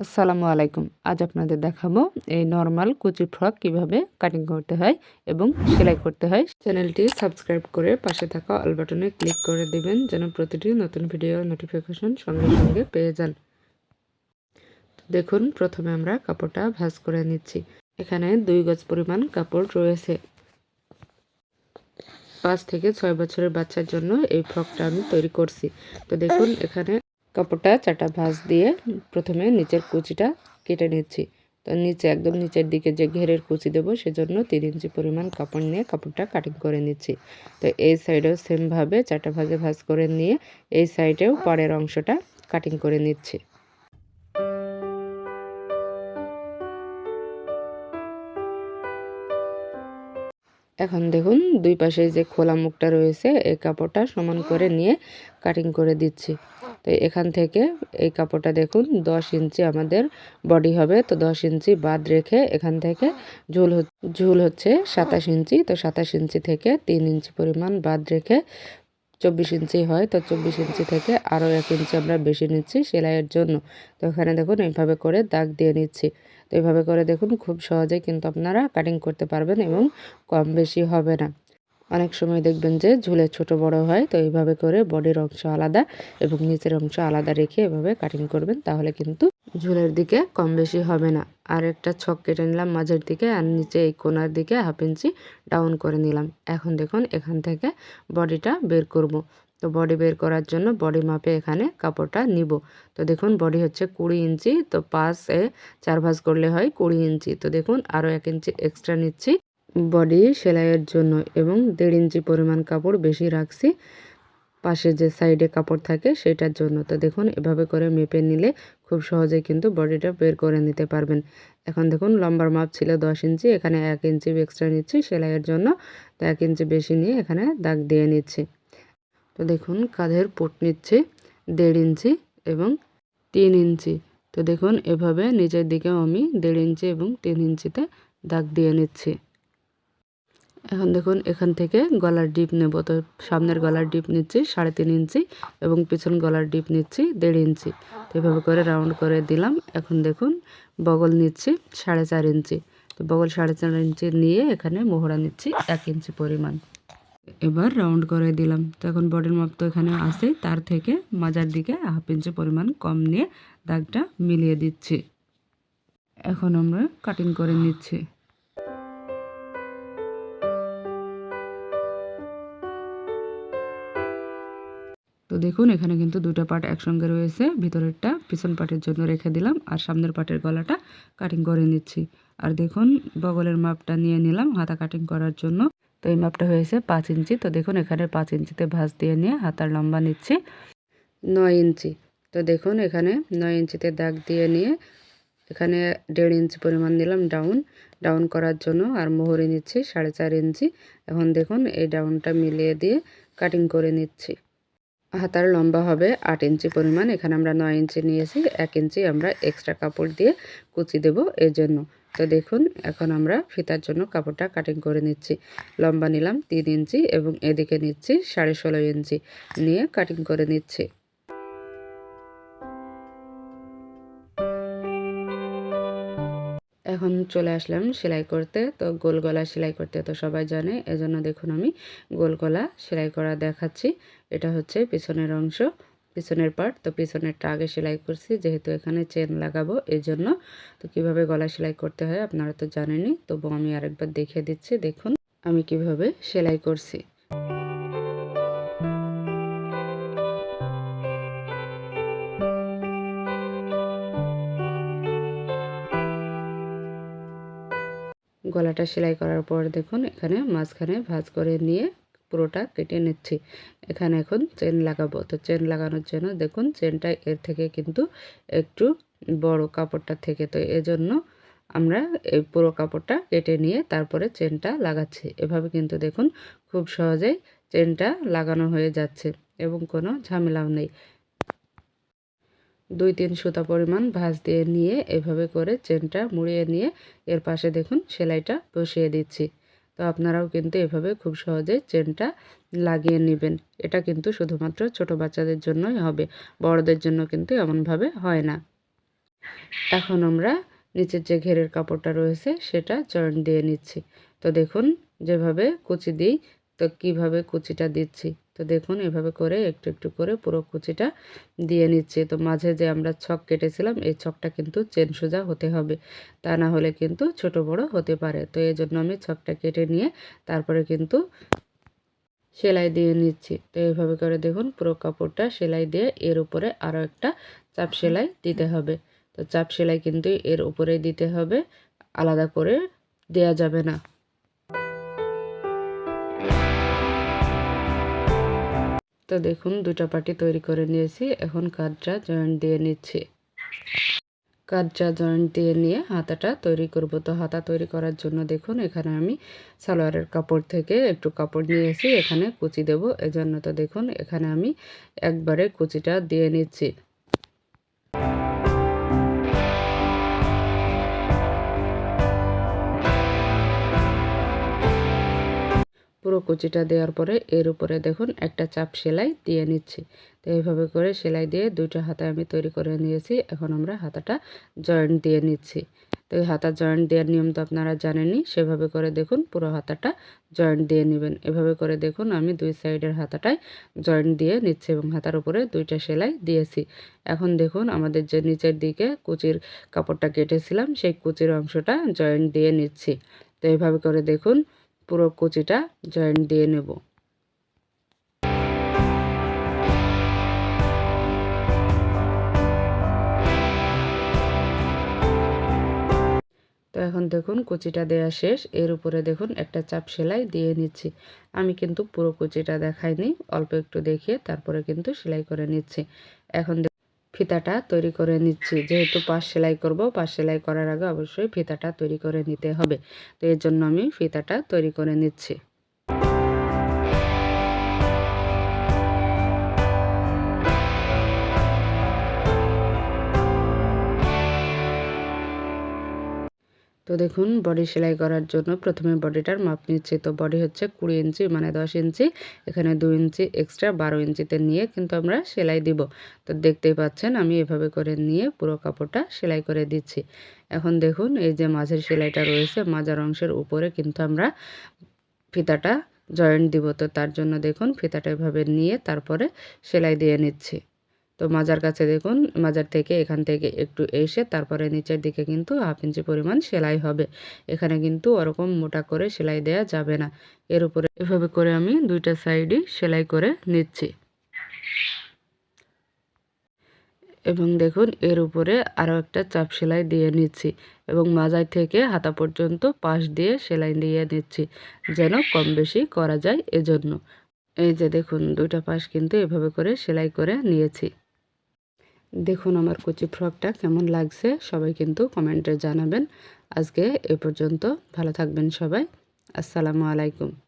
আসসালামু আলাইকুম। আজ আপনাদের দেখাবো এই নর্মাল কুচি ফ্রক কীভাবে কাটিং করতে হয় এবং সেলাই করতে হয়। চ্যানেলটি সাবস্ক্রাইব করে পাশে থাকা অল বাটনে ক্লিক করে দিবেন যেন প্রতিটি নতুন ভিডিও নোটিফিকেশন সঙ্গে সঙ্গে পেয়ে যান। দেখুন, প্রথমে আমরা কাপড়টা ভাজ করে নিচ্ছি। এখানে দুই গজ পরিমাণ কাপড় রয়েছে। পাঁচ থেকে ছয় বছরের বাচ্চার জন্য এই ফ্রকটা আমি তৈরি করছি। তো দেখুন, এখানে কাপড়টা চারটা ভাঁজ দিয়ে প্রথমে নিচের কুচিটা কেটে নিচ্ছি। তো নিচে একদম নিচের দিকে যে ঘেরের কুচি দেবো, সেজন্য তিন ইঞ্চি পরিমাণ কাপড় নিয়ে কাপড়টা কাটিং করে নিচ্ছি। তো এই সাইডেও সেমভাবে চারটা ভাজে ভাজ করে নিয়ে এই সাইডেও পরের অংশটা কাটিং করে নিচ্ছি। এখন দেখুন, দুই পাশে যে খোলা মুখটা রয়েছে, এই কাপড়টা সমান করে নিয়ে কাটিং করে দিচ্ছি। তো এখান থেকে এই কাপড়টা দেখুন, দশ ইঞ্চি আমাদের বডি হবে। তো দশ ইঞ্চি বাদ রেখে এখান থেকে ঝুল ঝুল হচ্ছে সাতাশ ইঞ্চি। তো সাতাশ ইঞ্চি থেকে তিন ইঞ্চি পরিমাণ বাদ রেখে চব্বিশ ইঞ্চি হয়। তো চব্বিশ ইঞ্চি থেকে আরও এক ইঞ্চি আমরা বেশি নিচ্ছি সেলাইয়ের জন্য। তো এখানে দেখুন, এইভাবে করে দাগ দিয়ে নিচ্ছি। তো এইভাবে করে দেখুন, খুব সহজেই কিন্তু আপনারা কাটিং করতে পারবেন এবং কম বেশি হবে না। অনেক সময় দেখবেন যে ঝুলে ছোট বড় হয়, তো এইভাবে করে বডির অংশ আলাদা এবং নিচের অংশ আলাদা রেখে এভাবে কাটিং করবেন, তাহলে কিন্তু ঝুলের দিকে কম বেশি হবে না। আর একটা ছক কেটে নিলাম মাঝের দিকে আর নিচে এই কোনার দিকে হাফ ইঞ্চি ডাউন করে নিলাম। এখন দেখুন এখান থেকে বডিটা বের করব। তো বডি বের করার জন্য বডি মাপে এখানে কাপড়টা নিব। তো দেখুন বডি হচ্ছে কুড়ি ইঞ্চি, তো পাশে চার ভাঁজ করলে হয় কুড়ি ইঞ্চি। তো দেখুন আরও এক ইঞ্চি এক্সট্রা নিচ্ছি। বডি সেলাইয়ের জন্য এবং দেড় ইঞ্চি পরিমাণ কাপড় বেশি রাখছি। পাশে যে সাইডে কাপড় থাকে সেটার জন্য। তো দেখুন, এভাবে করে মেপে নিলে খুব সহজে কিন্তু বডিটা বের করে নিতে পারবেন। এখন দেখুন, লম্বার মাপ ছিল দশ ইঞ্চি, এখানে এক ইঞ্চি এক্সট্রা নিচ্ছি সেলাইয়ের জন্য। তো এক ইঞ্চি বেশি নিয়ে এখানে দাগ দিয়ে নিচ্ছি। তো দেখুন, কাঁধের পুট নিচ্ছি দেড় ইঞ্চি এবং তিন ইঞ্চি। তো দেখুন, এভাবে নিচের দিকেও আমি দেড় ইঞ্চি এবং তিন ইঞ্চিতে দাগ দিয়ে নিচ্ছি। এখন দেখুন, এখান থেকে গলার ডিপ নেব। তো সামনের গলার ডিপ নিচ্ছি সাড়ে তিন ইঞ্চি এবং পিছন গলার ডিপ নিচ্ছি দেড় ইঞ্চি। তো এভাবে করে রাউন্ড করে দিলাম। এখন দেখুন, বগল নিচ্ছি সাড়ে চার ইঞ্চি। তো বগল সাড়ে চার ইঞ্চি নিয়ে এখানে মোহরা নিচ্ছি এক ইঞ্চি পরিমাণ। এবার রাউন্ড করে দিলাম। তো এখন বডির মাপ তো এখানে আছে। তার থেকে মাজার দিকে হাফ ইঞ্চি পরিমাণ কম নিয়ে দাগটা মিলিয়ে দিচ্ছি। এখন আমরা কাটিং করে নিচ্ছি। তো দেখুন, এখানে কিন্তু দুটো পার্ট একসঙ্গে রয়েছে। ভিতরেরটা পিছন পার্টের জন্য রেখে দিলাম আর সামনের পার্টের গলাটা কাটিং করে নিচ্ছি। আর দেখুন, বগলের মাপটা নিয়ে নিলাম হাতা কাটিং করার জন্য। তো এই মাপটা হয়েছে পাঁচ ইঞ্চি। তো দেখুন, এখানে পাঁচ ইঞ্চিতে ভাঁজ দিয়ে নিয়ে হাতার লম্বা নিচ্ছি। নয় ইঞ্চি। তো দেখুন, এখানে নয় ইঞ্চিতে দাগ দিয়ে নিয়ে এখানে দেড় ইঞ্চি পরিমাণ নিলাম ডাউন ডাউন করার জন্য আর মোহরে নিচ্ছি সাড়ে চার ইঞ্চি। এখন দেখুন, এই ডাউনটা মিলিয়ে দিয়ে কাটিং করে নিচ্ছি। হাতার লম্বা হবে আট ইঞ্চি পরিমাণ। এখানে আমরা নয় ইঞ্চি নিয়েছি, এক ইঞ্চি আমরা এক্সট্রা কাপড় দিয়ে কুচি দেব এর জন্য তো দেখুন, এখন আমরা ফিতার জন্য কাপড়টা কাটিং করে নিচ্ছি। লম্বা নিলাম তিন ইঞ্চি এবং এদিকে নিচ্ছি সাড়ে ষোলো ইঞ্চি নিয়ে কাটিং করে নিচ্ছি। এখন চলে আসলাম সেলাই করতে। তো গোল গলা সেলাই করতে তো সবাই জানে, এজন্য দেখুন আমি গোল গলা সেলাই করা দেখাচ্ছি। এটা হচ্ছে পিছনের অংশ, পিছনের পার্ট তো পিছনেরটা আগে সেলাই করছি, যেহেতু এখানে চেন লাগাবো এই জন্য তো কীভাবে গলা সেলাই করতে হয় আপনারা তো জানেনই তবু আমি আরেকবার দেখিয়ে দিচ্ছি। দেখুন আমি কীভাবে সেলাই করছি। গলাটা সেলাই করার পর দেখুন, এখানে মাঝখানে ভাজ করে নিয়ে পুরোটা কেটে নিচ্ছি। এখানে এখন চেন লাগাবো। তো চেন লাগানোর জন্য দেখুন, চেনটা এর থেকে কিন্তু একটু বড় কাপড়টা থেকে। তো এজন্য আমরা এই পুরো কাপড়টা কেটে নিয়ে তারপরে চেনটা লাগাচ্ছি। এভাবে কিন্তু দেখুন, খুব সহজেই চেনটা লাগানো হয়ে যাচ্ছে এবং কোনো ঝামেলাও নেই। দুই তিন সুতা পরিমাণ ভাঁজ দিয়ে নিয়ে এভাবে করে চেনটা মুড়িয়ে নিয়ে এর পাশে দেখুন সেলাইটা বসিয়ে দিচ্ছি। তো আপনারাও কিন্তু এভাবে খুব সহজে চেনটা লাগিয়ে নেবেন। এটা কিন্তু শুধুমাত্র ছোট বাচ্চাদের জন্যই হবে, বড়দের জন্য কিন্তু এমনভাবে হয় না। এখন আমরা নিচের যে ঘেরের কাপড়টা রয়েছে সেটা জয়েন্ট দিয়ে নিচ্ছি। তো দেখুন, যেভাবে কুচি দিই তো কীভাবে কুচিটা দিচ্ছি? তো দেখুন, এভাবে করে একটু একটু করে পুরো কুচিটা দিয়ে নিচ্ছি। তো মাঝে যে আমরা ছক কেটেছিলাম, এই ছকটা কিন্তু চেন সোজা হতে হবে। তা না হলে কিন্তু ছোট বড় হতে পারে। তো এই জন্য আমি ছকটা কেটে নিয়ে তারপরে কিন্তু সেলাই দিয়ে নিচ্ছি। তো এইভাবে করে দেখুন, পুরো কাপড়টা সেলাই দিয়ে এর উপরে আরও একটা চাপ সেলাই দিতে হবে। তো চাপ সেলাই কিন্তু এর উপরে দিতে হবে। আলাদা করে দেয়া যাবে না। তো দেখুন, দুটা পাটি তৈরি করে নিয়েছি। এখন কাজটা জয়েন্ট দিয়ে নিচ্ছি। কাজটা জয়েন্ট দিয়ে নিয়ে হাতাটা তৈরি করব। তো হাতা তৈরি করার জন্য দেখুন, এখানে আমি সালোয়ারের কাপড় থেকে একটু কাপড় নিয়েছি এখানে কুচি দেব। এজন্য তো দেখুন, এখানে আমি একবারে কুচিটা দিয়ে নিচ্ছি। পুরো কুচিটা দেওয়ার পরে এর উপরে দেখুন একটা চাপ সেলাই দিয়ে নিচ্ছি। তো এইভাবে করে সেলাই দিয়ে দুইটা হাতা আমি তৈরি করে নিয়েছি। এখন আমরা হাতাটা জয়েন্ট দিয়ে নিচ্ছি। তো এই হাতা জয়েন্ট দেওয়ার নিয়ম তো আপনারা জানেনই। সেভাবে করে দেখুন পুরো হাতাটা জয়েন্ট দিয়ে নেবেন। এভাবে করে দেখুন আমি দুই সাইডের হাতাটায় জয়েন্ট দিয়ে নিচ্ছি এবং হাতার উপরে দুইটা সেলাই দিয়েছি। এখন দেখুন আমাদের যে নিচের দিকে কুচির কাপড়টা কেটেছিলাম, সেই কুচির অংশটা জয়েন্ট দিয়ে নিচ্ছি। তো এইভাবে করে দেখুন পুরো কুচিটা জয়েন্ট দিয়ে নেব। তো এখন দেখুন কুচিটা দেয়া শেষ, এর উপরে দেখুন একটা চাপ সেলাই দিয়ে নিচ্ছি। আমি কিন্তু পুরো কুচিটা দেখাইনি, অল্প একটু দেখিয়ে তারপরে কিন্তু সেলাই করে নিচ্ছি। এখন ফিতাটা তৈরি করে নিচ্ছি। যেহেতু পাশ সেলাই করব পাশ সেলাই করার আগে অবশ্যই ফিতাটা তৈরি করে নিতে হবে। তো এর জন্য আমি ফিতাটা তৈরি করে নিচ্ছি। তো দেখুন বডি সেলাই করার জন্য প্রথমে বডিটার মাপ নিচ্ছি। তো বডি হচ্ছে কুড়ি ইঞ্চি মানে দশ ইঞ্চি, এখানে দু ইঞ্চি এক্সট্রা বারো ইঞ্চিতে নিয়ে কিন্তু আমরা সেলাই দিব। তো দেখতেই পাচ্ছেন, আমি এভাবে করে নিয়ে পুরো কাপড়টা সেলাই করে দিচ্ছি। এখন দেখুন, এই যে মাঝের সেলাইটা রয়েছে মাজার অংশের উপরে কিন্তু আমরা ফিতাটা জয়েন্ট দিব। তো তার জন্য দেখুন, ফিতাটা এভাবে নিয়ে তারপরে সেলাই দিয়ে নিচ্ছি। তো মাজার কাছে দেখুন, মাজার থেকে এখান থেকে একটু এসে তারপরে নিচের দিকে কিন্তু হাফ ইঞ্চি পরিমাণ সেলাই হবে। এখানে কিন্তু ওরকম মোটা করে সেলাই দেয়া যাবে না। এর উপরে এভাবে করে আমি দুইটা সাইডই সেলাই করে নিচ্ছি। এবং দেখুন, এর উপরে আরও একটা চাপ সেলাই দিয়ে নিচ্ছি এবং মাজার থেকে হাতা পর্যন্ত পাশ দিয়ে সেলাই দিয়ে নিচ্ছি যেন কম বেশি করা যায় এজন্য। এই যে দেখুন, দুইটা পাশ কিন্তু এভাবে করে সেলাই করে নিয়েছি। দেখুন আমার কুচি ফ্রকটা কেমন লাগছে, সবাই কিন্তু কমেন্টে জানাবেন। আজকে এ পর্যন্ত, ভালো থাকবেন সবাই। আসসালামু আলাইকুম।